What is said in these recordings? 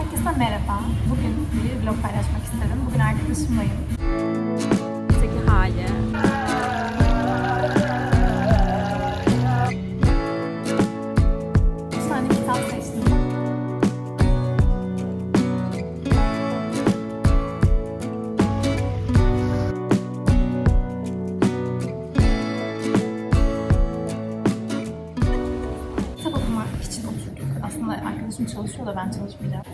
Herkese merhaba. Bugün bir vlog paylaşmak istedim. Bugün arkadaşımlayım. Öteki hali. Bir tane için oturduk. Aslında arkadaşım çalışıyor da ben çalışmayacağım.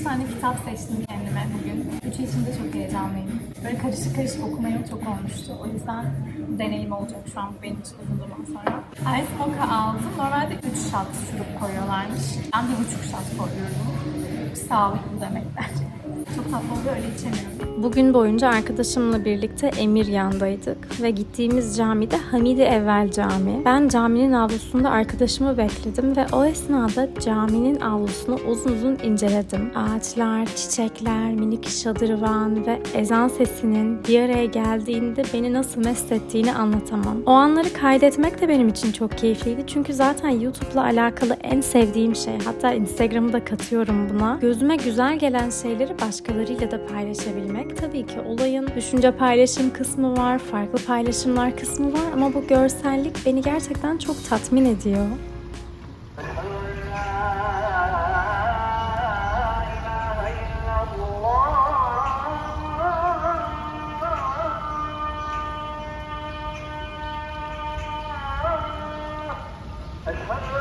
Üç tane kitap seçtim kendime bugün. Üçü için de çok heyecanlıyım. Böyle karışık karışık okumayı çok olmuştu. O yüzden deneyim olacak şu an benim için uzun zaman sonra. Ice Mocha aldım. Normalde 3 shot şurup koyuyorlarmış. Ben bir buçuk shot koyuyorum. Sağlıklı demekler. Çok tatlı oluyor öyle içemiyorum. Bugün boyunca arkadaşımla birlikte Emiryan'daydık ve gittiğimiz cami de Hamidi Evvel Cami. Ben caminin avlusunda arkadaşımı bekledim ve o esnada caminin avlusunu uzun uzun inceledim. Ağaçlar, çiçekler, minik şadırvan ve ezan sesinin bir araya geldiğinde beni nasıl mest ettiğini anlatamam. O anları kaydetmek de benim için çok keyifliydi çünkü zaten YouTube'la alakalı en sevdiğim şey hatta Instagram'ı da katıyorum buna. Gözüme güzel gelen şeyleri başkalarıyla da paylaşabilmek. Tabii ki olayın düşünce paylaşım kısmı var, farklı paylaşımlar kısmı var ama bu görsellik beni gerçekten çok tatmin ediyor. أشهد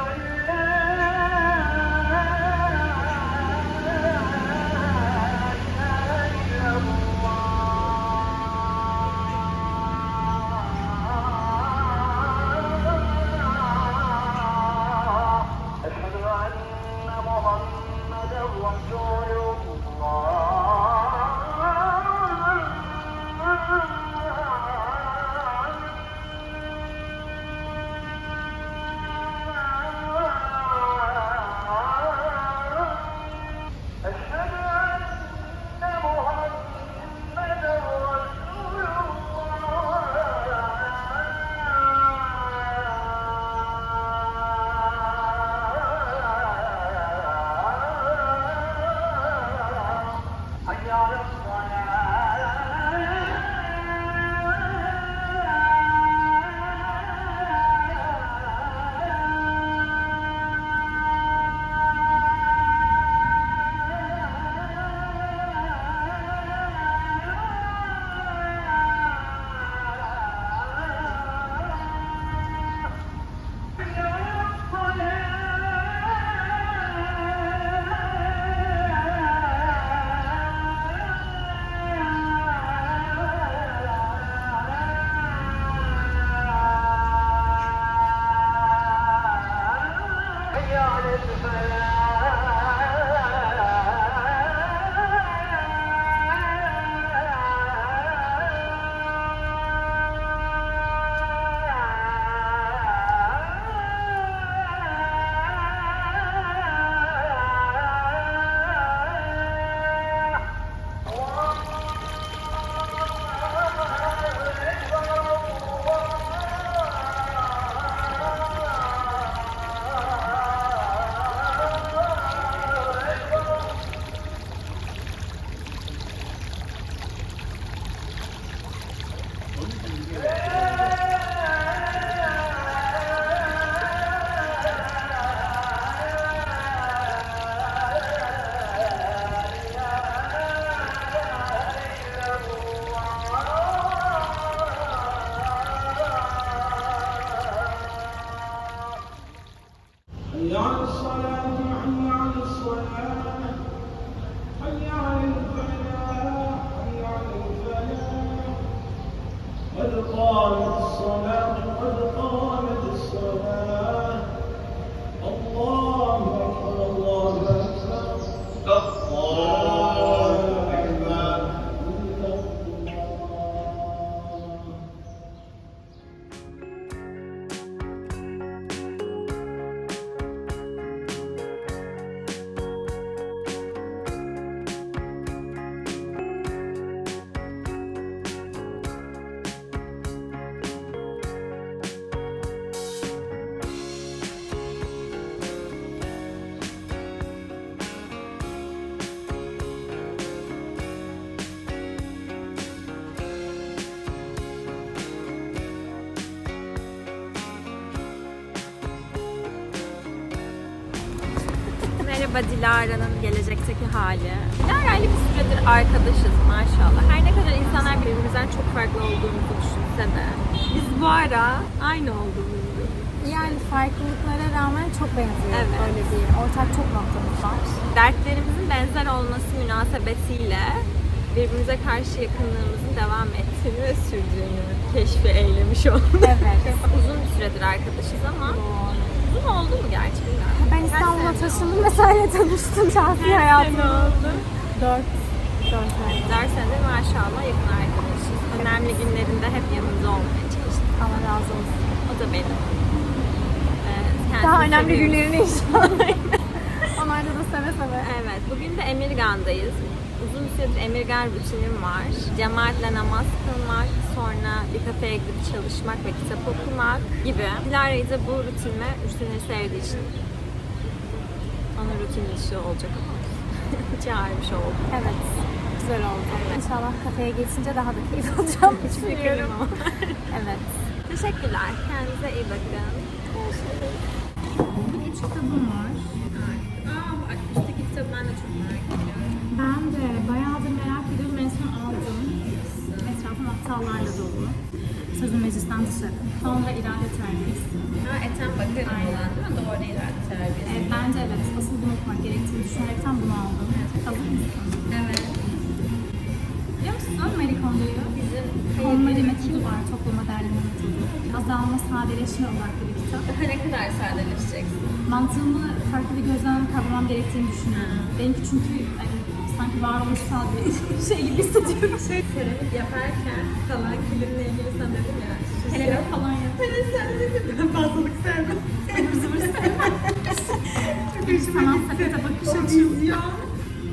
على Merhaba Dilara'nın gelecekteki hali. Dilara ile bir süredir arkadaşız maşallah. Her ne kadar insanlar birbirimizden çok farklı olduğumuzu düşünse de biz bu ara aynı olduğumuzu Yani farklılıklara rağmen çok benziyor. Evet. Öyle değil. Ortak çok noktamız var. dertlerimizin benzer olması münasebetiyle birbirimize karşı yakınlığımızın devam ettiğini ve sürdüğünü keşfi eylemiş olduk. Evet. Uzun bir süredir arkadaşız ama uzun oldu mu gerçekten? Ben İstanbul'a taşındım ve seninle tanıştım şahsi hayatımda. oldu? Dört. Dört ay. Dört maşallah yakın arkadaşız. Önemli günlerinde hep yanımda olmaya çalıştık. Allah razı olsun. O da benim. Ee, Daha önemli günlerini inşallah. Onlarda da seve seve. Evet, bugün de Emirgan'dayız. Uzun bir süredir Emirgan rutinim var. Cemaatle namaz kılmak, sonra bir kafeye gidip çalışmak ve kitap okumak gibi. Dilara'yı da bu rutinime, rutinini sevdiği için onun rutin dışı olacak ama çağırmış oldum. Evet. Güzel oldu. İnşallah kafeye geçince daha da keyif alacağım. Hiç Fikrim. Evet. Teşekkürler. Kendinize iyi bakın. Üç kitabım var. Meclisten dışarı. Sonra irade terbiyesi. Ha, Bakar'ın Aynen. olan değil mi? Doğru ileride terbiyesi. E, bence evet. Asıl bunu okumak gerektiğini düşünerekten bunu aldım. Hazır mısın? Evet. Biliyor musun Marie Kondo'yu? Bizim Konmari metodu var. Toplama derleme metodu. Azalma, sadeleşme odaklı bir kitap. Daha ne kadar sadeleşeceksin? Mantığımı farklı bir gözden kavramam gerektiğini düşünüyorum. Benimki çünkü hani, sanki varoluşsal bir şey gibi hissediyorum. Şey, seramik yaparken kalan kilimle ilgili sana dedim ya. Kelebek falan yap. Hani sen ben fazlalık sevmem. Zıvır zıvır sevmem. Sanat sepete bakış açım.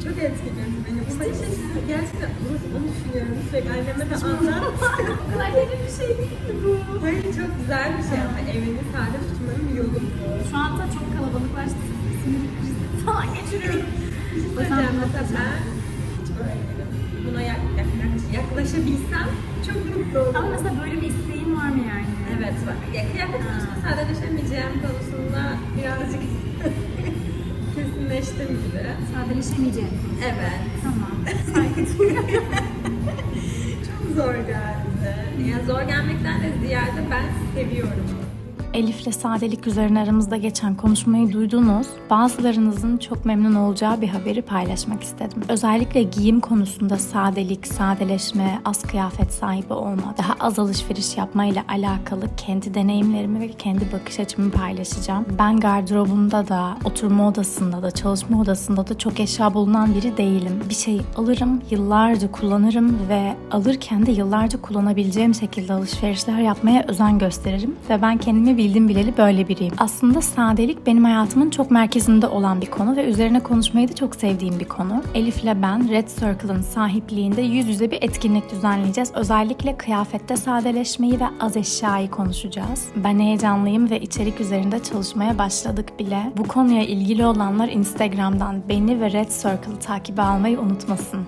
Çok etkiledi beni. Bu şey gerçekten onu düşünüyorum. Sürekli anneme de anlat. O kadar derin bir şey değil mi bu? Hayır çok güzel bir şey ama evini sade tutmanın yolu bu. Şu anda çok kalabalıklaştı. Sinir krizi falan geçiriyorum. O yüzden ben. Buna yak, yak, yak- yaklaşabilsem çok mutlu olurum. Ama mesela böyle bir isteğin var mı yani? Evet, bak ya kıyafet konusunda sadeleşemeyeceğim konusunda birazcık kesinleştim gibi. Sadeleşemeyeceğim. Evet. Tamam. Çok zor geldi. Yani zor gelmekten de ziyade ben seviyorum. Elif'le sadelik üzerine aramızda geçen konuşmayı duydunuz. Bazılarınızın çok memnun olacağı bir haberi paylaşmak istedim. Özellikle giyim konusunda sadelik, sadeleşme, az kıyafet sahibi olma, daha az alışveriş yapmayla alakalı kendi deneyimlerimi ve kendi bakış açımı paylaşacağım. Ben gardırobumda da, oturma odasında da, çalışma odasında da çok eşya bulunan biri değilim. Bir şeyi alırım, yıllarca kullanırım ve alırken de yıllarca kullanabileceğim şekilde alışverişler yapmaya özen gösteririm ve ben kendimi bildim bileli böyle biriyim. Aslında sadelik benim hayatımın çok merkezinde olan bir konu ve üzerine konuşmayı da çok sevdiğim bir konu. Elif ile ben Red Circle'ın sahipliğinde yüz yüze bir etkinlik düzenleyeceğiz. Özellikle kıyafette sadeleşmeyi ve az eşyayı konuşacağız. Ben heyecanlıyım ve içerik üzerinde çalışmaya başladık bile. Bu konuya ilgili olanlar Instagram'dan beni ve Red Circle'ı takibe almayı unutmasın.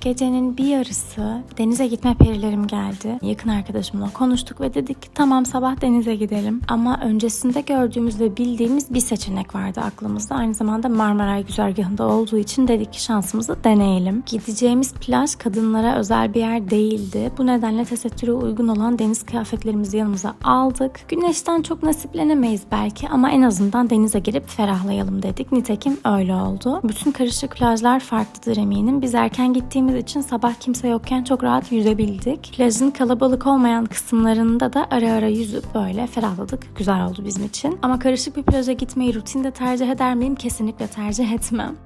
Gecenin bir yarısı denize gitme perilerim geldi. Yakın arkadaşımla konuştuk ve dedik ki tamam sabah denize gidelim. Ama öncesinde gördüğümüz ve bildiğimiz bir seçenek vardı aklımızda. Aynı zamanda Marmaray güzergahında olduğu için dedik ki şansımızı deneyelim. Gideceğimiz plaj kadınlara özel bir yer değildi. Bu nedenle tesettüre uygun olan deniz kıyafetlerimizi yanımıza aldık. Güneşten çok nasiplenemeyiz belki ama en azından denize girip ferahlayalım dedik. Nitekim öyle oldu. Bütün karışık plajlar farklıdır eminim. Biz erken gittiğimiz için sabah kimse yokken çok rahat yüzebildik. Plajın kalabalık olmayan kısımlarında da ara ara yüzüp böyle ferahladık. Güzel oldu bizim için. Ama karışık bir plaja gitmeyi rutinde tercih eder miyim? Kesinlikle tercih etmem.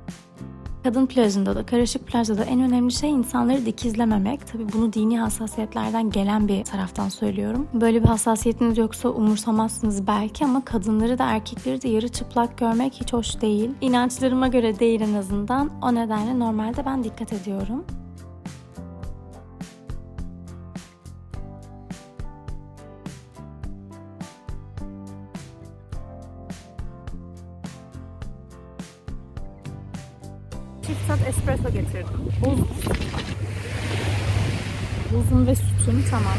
Kadın plajında da karışık plajda da en önemli şey insanları dikizlememek. Tabii bunu dini hassasiyetlerden gelen bir taraftan söylüyorum. Böyle bir hassasiyetiniz yoksa umursamazsınız belki ama kadınları da erkekleri de yarı çıplak görmek hiç hoş değil. İnançlarıma göre değil en azından. O nedenle normalde ben dikkat ediyorum. Çift tat espresso getirdim. Buz. Buzum ve sütüm tamam.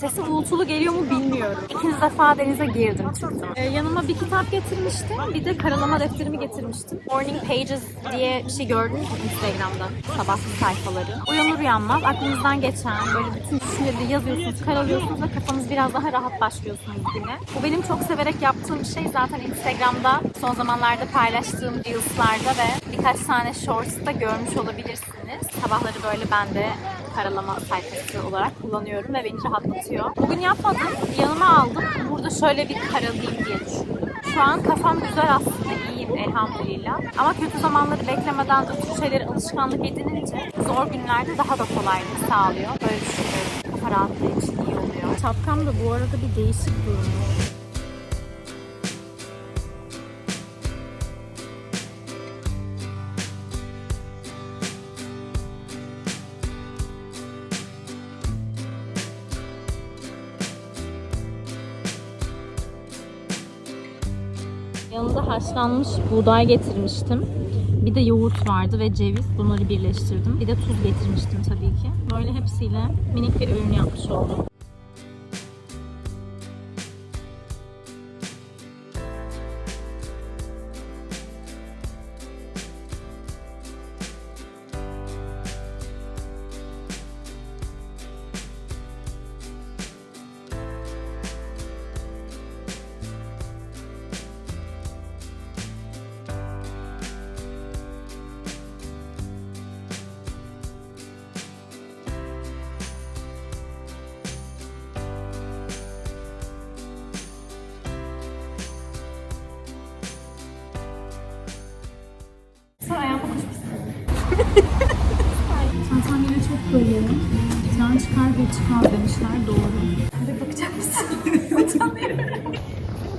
Sesim uğultulu geliyor mu bilmiyorum. İkinci defa denize girdim çıktım. Ee, yanıma bir kitap getirmiştim. Bir de karalama defterimi getirmiştim. Morning Pages diye bir şey gördünüz mü Instagram'da? Sabah sayfaları. Uyanır uyanmaz aklınızdan geçen böyle bütün düşünceleri yazıyorsunuz, karalıyorsunuz ve kafanız biraz daha rahat başlıyorsunuz güne. Bu benim çok severek yaptığım bir şey. Zaten Instagram'da son zamanlarda paylaştığım Reels'larda ve birkaç tane Shorts'ta görmüş olabilirsiniz. Sabahları böyle ben de karalama sayfası olarak kullanıyorum ve beni rahatlatıyor. Bugün yapmadım. Yanıma aldım. Burada şöyle bir karalayayım diye düşündüm. Şu an kafam güzel aslında. iyiyim elhamdülillah. Ama kötü zamanları beklemeden bu şeyleri alışkanlık edinince zor günlerde daha da kolaylık sağlıyor. Böyle düşünüyorum. Kafa rahatlığı için iyi oluyor. Şapkam da bu arada bir değişik durumda. Yanında haşlanmış buğday getirmiştim. Bir de yoğurt vardı ve ceviz. Bunları birleştirdim. Bir de tuz getirmiştim tabii ki. Böyle hepsiyle minik bir öğün yapmış oldum. Çok dolu. Can çıkar ve çıkar demişler doğru. Hadi bakacak mısın?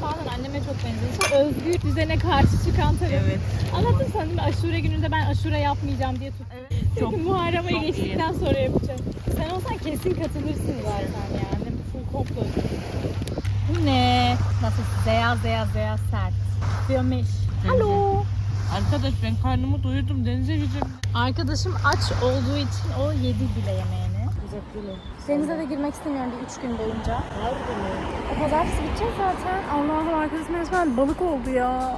Bazen anneme çok benziyorsun. Özgür düzene karşı çıkan taraf. Evet. Anlattım sana? Aşure gününde ben aşure yapmayacağım diye tut. Evet. Çok, Muharrem ayı geçtikten sonra yapacağım. Sen olsan kesin katılırsın zaten yani. Full komplo. Bu ne? Nasıl? Zeya zeya zeya sert. Diyormuş. Alo. Arkadaş ben karnımı doyurdum denize gireceğim. Arkadaşım aç olduğu için o yedi bile yemeğini. Denize de girmek istemiyorum bir üç gün boyunca. O pazartesi gideceğiz zaten. Allah'ım arkadaşım resmen balık oldu ya.